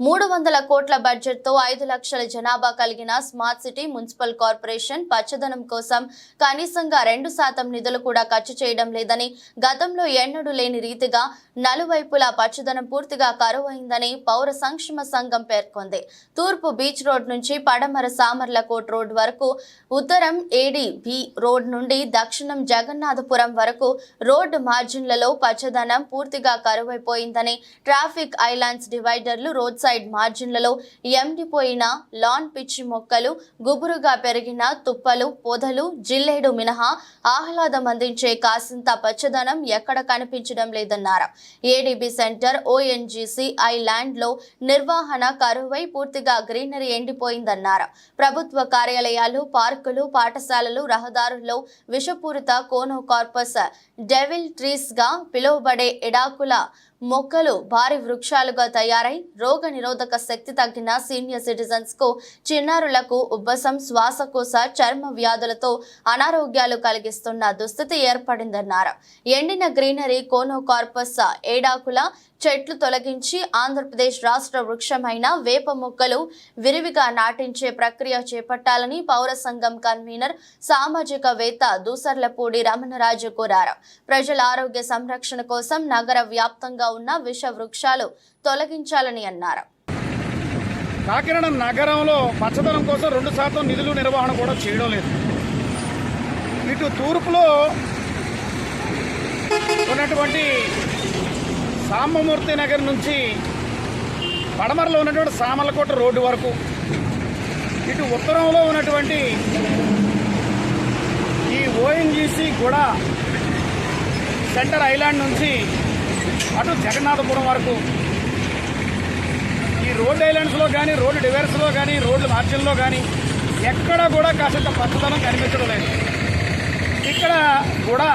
మూడు వందల కోట్ల బడ్జెట్తో ఐదు లక్షల జనాభా కలిగిన స్మార్ట్ సిటీ మున్సిపల్ కార్పొరేషన్ పచ్చదనం కోసం కనీసంగా రెండు శాతం నిధులు కూడా ఖర్చు చేయడం లేదని గతంలో ఎన్నడూ లేని రీతిగా నలువైపులా పచ్చదనం పూర్తిగా కరువైందని పౌర సంక్షేమ సంఘం పేర్కొంది. తూర్పు బీచ్ రోడ్ నుంచి పడమర సామర్లకోట్ రోడ్ వరకు ఉత్తరం ఏడీబి రోడ్ నుండి దక్షిణం జగన్నాథపురం వరకు రోడ్డు మార్జిన్లలో పచ్చదనం పూర్తిగా కరువైపోయిందని ట్రాఫిక్ ఐలాండ్స్ డివైడర్లు రోడ్ సైడ్ మార్జిన్లలో ఎండిపోయిన లాన్ పిచ్చి మొక్కలు గుబురుగా పెరిగిన తుప్పలు పొదలు జిల్లేడు మినహా ఆహ్లాదం అందించే కాసింత పచ్చదనం ఎక్కడ కనిపించడం లేదన్నారు. ఏడీబీ సెంటర్ ఓఎన్జీసీ ఐలాండ్లో నిర్వహణ కరువై పూర్తిగా గ్రీనరీ ఎండిపోయిందన్నారు. ప్రభుత్వ కార్యాలయాలు పార్కులు పాఠశాలలు రహదారుల్లో విషపూరిత కోనో కార్పస్ డెవిల్ ట్రీస్గా పిలువబడే ఎడాకుల మొక్కలు భారీ వృక్షాలుగా తయారై రోగ నిరోధక శక్తి తగ్గిన సీనియర్ సిటిజన్స్కు చిన్నారులకు ఉబ్బసం శ్వాసకోశ చర్మ వ్యాధులతో అనారోగ్యాలు కలిగిస్తున్న దుస్థితి ఏర్పడిందన్నారు. ఎండిన గ్రీనరీ కోనోకార్పస్ ఏడాకుల చెట్లు తొలగించి ఆంధ్రప్రదేశ్ రాష్ట్ర వృక్షమైన వేప మొక్కలు విరివిగా నాటించే ప్రక్రియ చేపట్టాలని పౌర సంఘం కన్వీనర్ సామాజికవేత్త దూసర్లపూడి రమణరాజు కోరారు. ప్రజల ఆరోగ్య సంరక్షణ కోసం నగర వ్యాప్తంగా ఉన్న విష వృక్షాలు తొలగించాలని అన్నారు. కాకినాడ నగరంలో పచ్చదనం కోసం రెండు శాతం నిధులు నిర్వహణ కూడా చేయడం లేదు. ఇటు తూర్పులో ఉన్నటువంటి సాంబమూర్తి నగర్ నుంచి పడమరలో ఉన్నటువంటి సామలకోట రోడ్డు వరకు ఇటు ఉత్తరంలో ఉన్నటువంటి ఈ ఓఎన్జీసీ కూడా సెంటర్ ఐలాండ్ నుంచి అటు జగన్నాథపురం వరకు. ఈ రోడ్ ఐలాండ్స్లో కానీ రోడ్డు డివైర్స్లో కానీ రోడ్డు మార్జిన్లో కానీ ఎక్కడ కూడా కాసేంత పచ్చదనం కనిపించడం లేదు. ఇక్కడ కూడా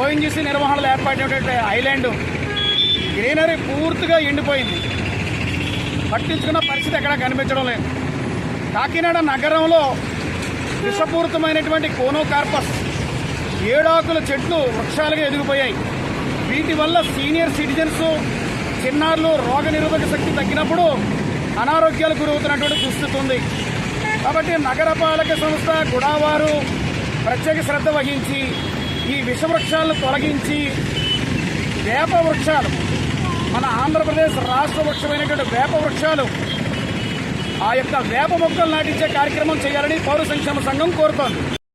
ఓఎన్జీసీ నిర్వహణలో ఏర్పడినటువంటి ఐలాండ్ గ్రీనరీ పూర్తిగా ఎండిపోయింది. పట్టించుకున్న పరిస్థితి ఎక్కడా కనిపించడం లేదు. కాకినాడ నగరంలో విషపూరితమైనటువంటి కోనోకార్పస్ ఏడాకుల చెట్లు వృక్షాలుగా ఎదిగిపోయాయి. వీటి వల్ల సీనియర్ సిటిజన్స్ చిన్నారులు రోగ నిరోధక శక్తి తగ్గినప్పుడు అనారోగ్యాలకు గురవుతున్నటువంటి దుస్థితి ఉంది. కాబట్టి నగరపాలక సంస్థ గుడావారు ప్రత్యేక శ్రద్ధ వహించి ఈ విషవృక్షాలను తొలగించి వేప వృక్షాలు మన ఆంధ్రప్రదేశ్ రాష్ట్ర వృక్షమైనటువంటి వేప వృక్షాలు. ఆ యొక్క వేప మొక్కలు నాటించే కార్యక్రమం చేయాలని పౌర సంక్షేమ సంఘం కోరుతోంది.